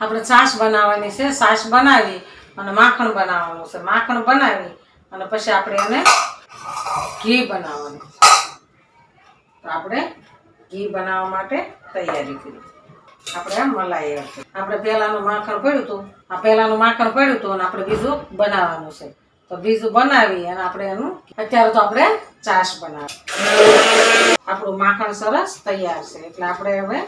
આપણે છાશ બનાવવાની છે, છાશ બનાવી અને માખણ બનાવવાનું છે. માખણ બનાવી અને પછી આપણે એને ઘી બનાવવાનું તો આપણે ઘી બનાવવા માટે તૈયારી કરી. આપણે મલાઈ એડ આપણે પહેલાનું માખણ પડ્યું હતું. આ પહેલાનું માખણ પડ્યું હતું અને આપણે બીજું બનાવવાનું છે. તો બીજું બનાવી અને આપણે એનું અત્યારે તો આપણે ચાશ બનાવી. આપણું માખણ સરસ તૈયાર છે. એટલે આપણે હવે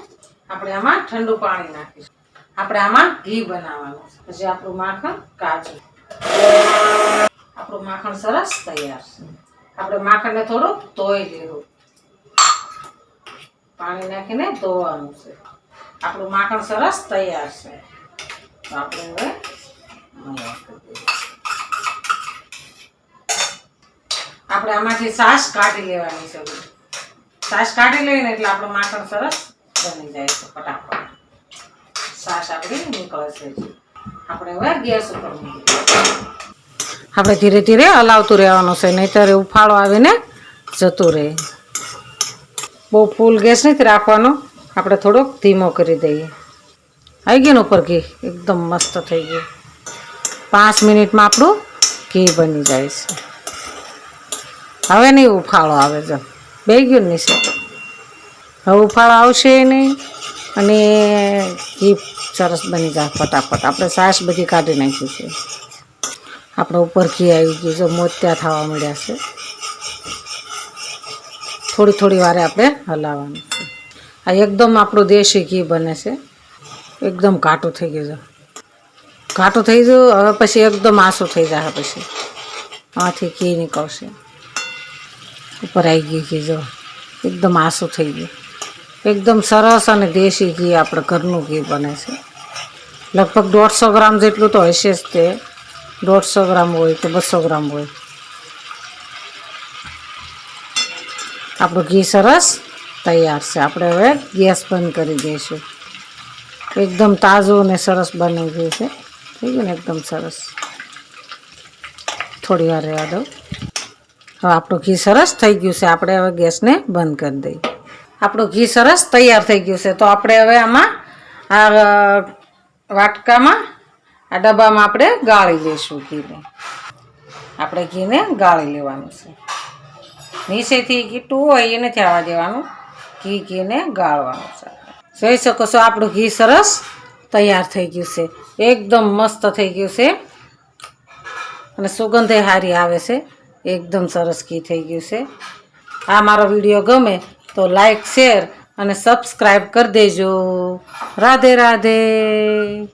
આપણે આમાં ઠંડુ પાણી નાખીશું. આપણે આમાં ઘી બનાવવાનું છે. પછી આપણું માખણ કાચું આપણું માખણ સરસ તૈયાર છે. આપણે માખણને થોડુંક ધોઈ લેવું પાણી નાખીને ધોવાનું છે. આપણું માખણ સરસ તૈયાર છે. તો આપણે હવે. આપણે આમાંથી સાસ કાઢી લેવાની છે. સાસ કાઢી લઈને એટલે આપણું માખણ સરસ બની જાય છે ફટાફટ. આપણી હવે ધીરે ધીરે હલાવતું રહેવાનું છે, નહીતર ઉફાળો આવીને જતું રહે. બહુ ફૂલ ગેસ નથી રાખવાનો. આપણે થોડોક ધીમો કરી દઈએ. આવી ગયું ઉપર ઘી? એકદમ મસ્ત થઈ ગયું. પાંચ મિનિટમાં આપણું ઘી બની જાય છે. હવે નહીં, ઉફાળો આવે છે. બે ગયું નહીં છે હવે ઉફાળો આવશે નહીં. અને ઘી સરસ બની જાય ફટાફટ. આપણે સાસ બધી કાઢી નાખી છે. આપણે ઉપર ઘી આવી ગયું છે. મોત્યા થવા મળ્યા છે. થોડી થોડી વારે આપણે હલાવવાનું છે. આ એકદમ આપણું દેશી ઘી બને છે. એકદમ ઘાટું થઈ ગયું છે. ઘાટું થઈ ગયું, હવે પછી એકદમ આસું થઈ જાય પછી. આથી ઘી નીકળશે. ઉપર આવી ગયું ઘી જો. એકદમ આંસુ થઈ ગયું. એકદમ સરસ અને દેશી ઘી આપણે ઘરનું ઘી બને છે. લગભગ દોઢસો ગ્રામ જેટલું તો હશે જ તે. દોઢસો ગ્રામ હોય કે બસો ગ્રામ હોય. આપણું ઘી સરસ તૈયાર છે. આપણે હવે ગેસ બંધ કરી દઈશું. એકદમ તાજું અને સરસ બની ગયું છે. થઈ ગયું ને? એકદમ સરસ. થોડી વાર રહેવા દઉં હવે આપણું ઘી સરસ થઈ ગયું છે. આપણે હવે ગેસને બંધ કરી દઈએ. આપણું ઘી સરસ તૈયાર થઈ ગયું છે. તો આપણે હવે આમાં આ વાટકામાં, આ ડબ્બામાં આપણે ગાળી લઈશું ઘીને. આપણે ઘીને ગાળી લેવાનું છે. નીચેથી ઘીટું હોય એ નથી દેવાનું. ઘી ઘીને ગાળવાનું છે જોઈ શકો છો આપણું ઘી સરસ તૈયાર થઈ ગયું છે. એકદમ મસ્ત થઈ ગયું છે. અને સુગંધે હારી આવે છે. એકદમ સરસ ઘી થઈ ગયું છે. આ મારો વીડિયો ગમે તો લાઈક શેર અને સબસ્ક્રાઈબ કરી દેજો. રાધે રાધે.